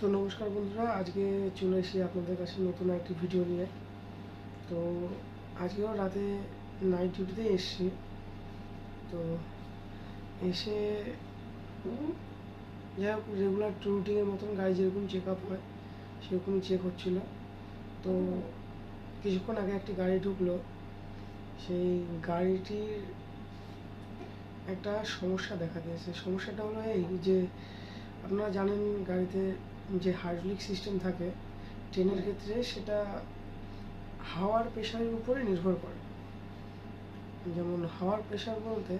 তো নমস্কার বন্ধুরা, আজকে চলে এসেছি আপনাদের কাছে নতুন একটি ভিডিও নিয়ে। তো আজকেও রাতে নাইট ডিউটিতে এসেছি। তো এসে যাই হোক রেগুলার রুটিনের মতন গাড়ি যেরকম চেক আপ হয় সেরকমই চেক হচ্ছিল। তো কিছুক্ষণ আগে একটি গাড়ি ঢুকলো। সেই গাড়িটির একটা সমস্যা দেখা দিয়েছে। সমস্যাটা হলো এই যে, আপনারা জানেন গাড়িতে যে হাইড্রোলিক সিস্টেম থাকে ট্রেনের ক্ষেত্রে সেটা হাওয়ার প্রেশারের উপরে নির্ভর করে। যেমন হাওয়ার প্রেশার বলতে,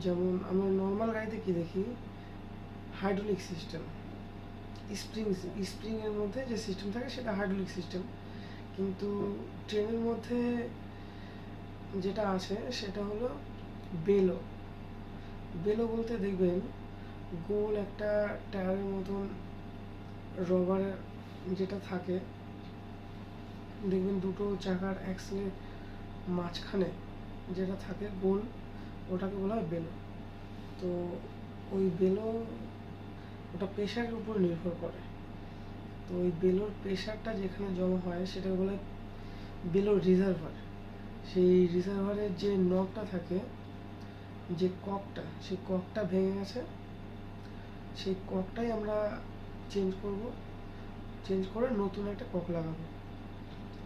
যেমন আমরা নর্মাল গাড়িতে কি দেখি? হাইড্রোলিক সিস্টেম স্প্রিং স্প্রিংয়ের মধ্যে যে সিস্টেম থাকে সেটা হাইড্রোলিক সিস্টেম কিন্তু ট্রেনের মধ্যে যেটা আছে সেটা হলো বেলো। বেলো বলতে দেখবেন গোল একটা টায়ারের মতন রবারের যেটা থাকে, দেখবেন দুটো চাকার অ্যাক্সেলের মাঝখানে যেটা থাকে, গোল, ওটাকে বলা হয় বেলো। তো ওই বেলো ওটা প্রেশারের উপর নির্ভর করে। তো ওই বেলোর প্রেশারটা যেখানে জমা হয়, সেটাকে বলা হয় বেলোর রিজার্ভার সেই রিজার্ভারের যে নবটা থাকে, যে ককটা সেই ককটা ভেঙে গেছে। সেই ককটাই আমরা চেঞ্জ করব। চেঞ্জ করে নতুন একটা কক লাগাবো।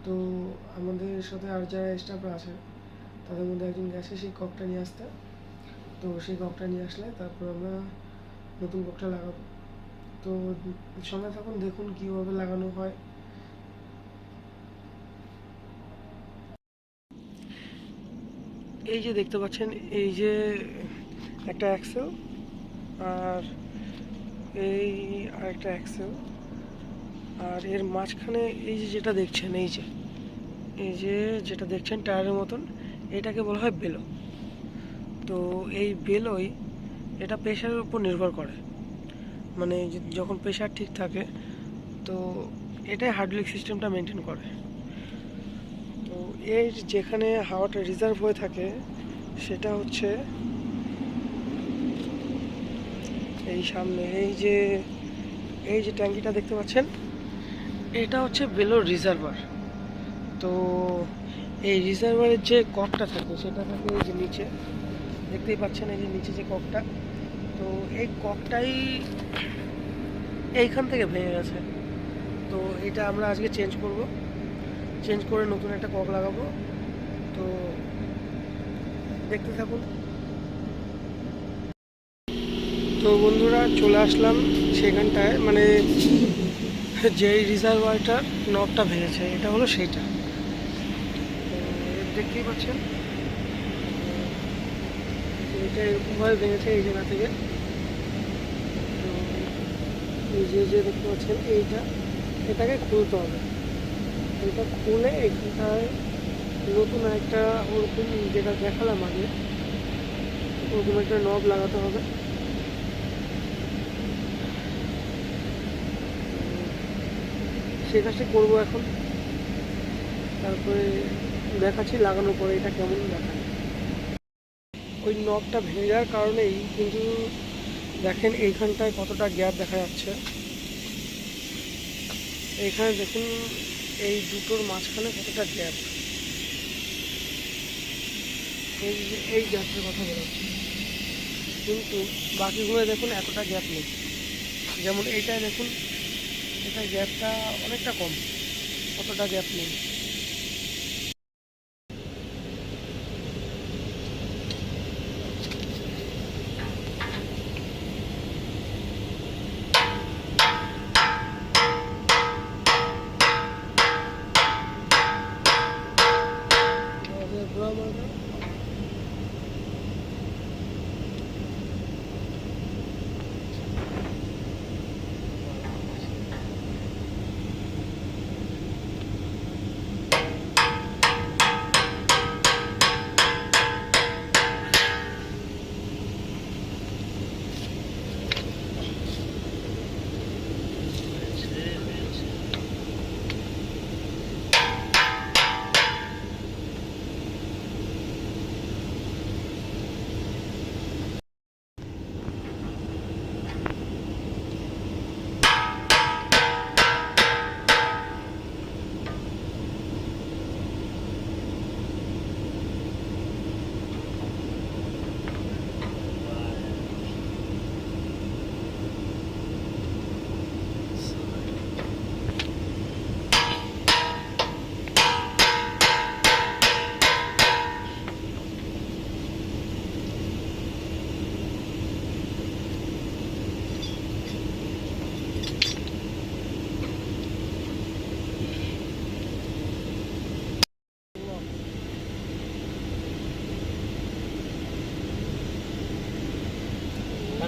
তো আমাদের সাথে আর যারা স্টাফরা আছে, তাদের মধ্যে একজন গেছে, সেই ককটা নিয়ে আসতে। তো সেই ককটা নিয়ে আসলে তারপর আমরা নতুন ককটা লাগাবো। তো সঙ্গে থাকুন, দেখুন কীভাবে লাগানো হয়। এই যে দেখতে পাচ্ছেন, এই যে একটা অ্যাক্সেল আর এই আরেকটা অ্যাক্সেল আর এর মাঝখানে এই যে যেটা দেখছেন, এই যে এই যে যেটা দেখছেন টায়ারের মতন, এটাকে বলা হয় বেলো। তো এই বেলোই এটা প্রেশারের উপর নির্ভর করে। মানে যখন প্রেশার ঠিক থাকে, তো এটাই হাইড্রোলিক সিস্টেমটা মেনটেন করে। তো এর যেখানে হাওয়াটা রিজার্ভ হয়ে থাকে, সেটা হচ্ছে এই সামনে, এই যে এই যে ট্যাঙ্কিটা দেখতে পাচ্ছেন, এটা হচ্ছে বেলোর রিজার্ভার। তো এই রিজার্ভারের যে ককটা থাকে সেটা থাকে এই যে নিচে। দেখতেই পাচ্ছেন এই যে নিচে যে ককটা। তো এই ককটাই এইখান থেকে ভেঙে গেছে। তো এটা আমরা আজকে চেঞ্জ করব। চেঞ্জ করে নতুন একটা কক লাগাবো। তো দেখতে থাকুন। তো বন্ধুরা চলে আসলাম সেখানটায় মানে যেই রিজার্ভারটার নবটা ভেঙেছে, এটা হলো সেইটা। দেখতেই পাচ্ছেন, এটা এরকমভাবে ভেঙেছে এই জায়গা থেকে। তো যে যে দেখতে পাচ্ছেন, এইটা, এটাকে খুলতে হবে। এটা খুলে এখানটায় নতুন একটা ওরকম যেটা দেখালাম আগে, ওরকম একটা নব লাগাতে হবে। সে কাজটা করব এখন। তারপরে দেখাচ্ছি লাগানোর পরে এটা কেমন দেখায়। ওই নবটা ভেঙে যাওয়ার কারণেই কিন্তু দেখেন এইখানটায় কতটা গ্যাপ দেখা যাচ্ছে। এখানে দেখুন এই দুটোর মাঝখানে কতটা গ্যাপ এই এই গ্যাপের কথা বলাচ্ছি কিন্তু বাকিগুলো দেখুন এতটা গ্যাপ নেই। যেমন এইটায় দেখুন এটা গ্যাপটা অনেকটা কম অতটা গ্যাপ নেই।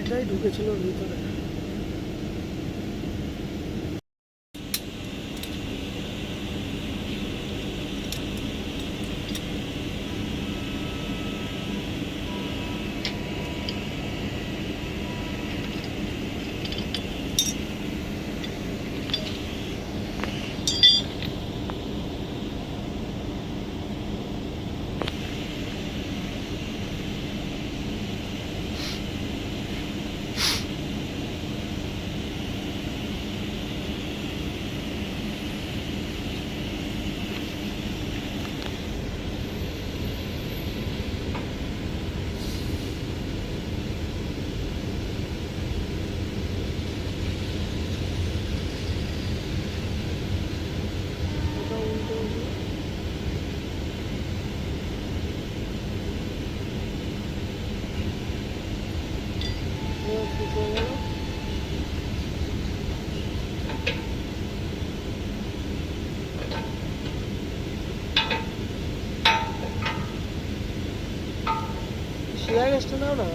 এটাই ঢুকেছিল ওর ভিতরে গ্যাসটা নাও না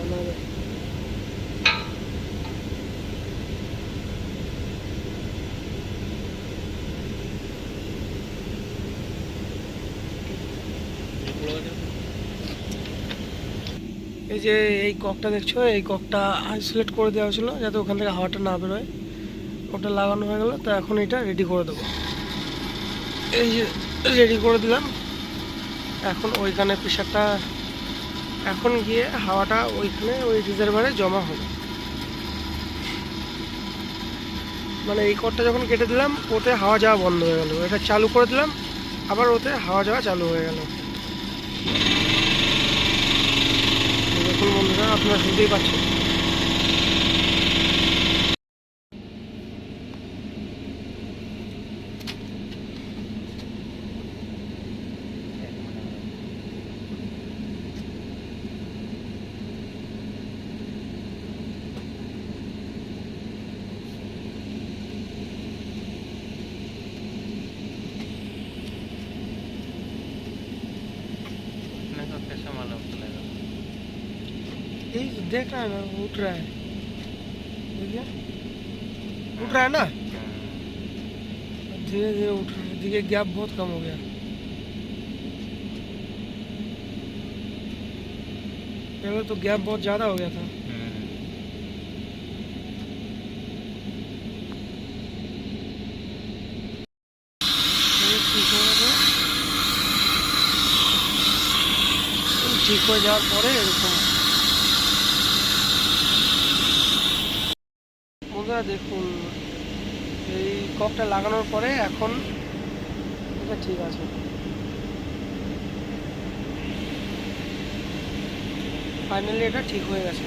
এই যে এই ককটা দেখছ, এই ককটা আইসোলেট করে দেওয়া হয়েছিল যাতে ওখান থেকে হাওয়াটা না বেরোয়। ওটা লাগানো হয়ে গেল, তো এখন এটা রেডি করে দেবো। এই যে রেডি করে দিলাম। এখন ওইখানে প্রেশারটা এখন গিয়ে হাওয়াটা ওইখানে ওই রিজার্ভারে জমা হবে মানে এই কটটা যখন কেটে দিলাম, ওতে হাওয়া যাওয়া বন্ধ হয়ে গেল। এটা চালু করে দিলাম, আবার ওতে হাওয়া যাওয়া চালু হয়ে গেল। দেখুন বন্ধুরা, আপনারা শুনতেই পাচ্ছেন। देख रहा है ना उठ रहा है देखिए उठ रहा है ना धीरे धीरे उठ रहा है देखिए गैप बहुत कम हो गया पहले तो गैप बहुत ज़्यादा हो गया था ये ठीक हो গেছে। ঠিক হয়ে যাওয়ার পরে এরকম বন্ধুরা, দেখুন, এই ককটা লাগানোর পরে এখন এটা ঠিক আছে। ফাইনালি এটা ঠিক হয়ে গেছে।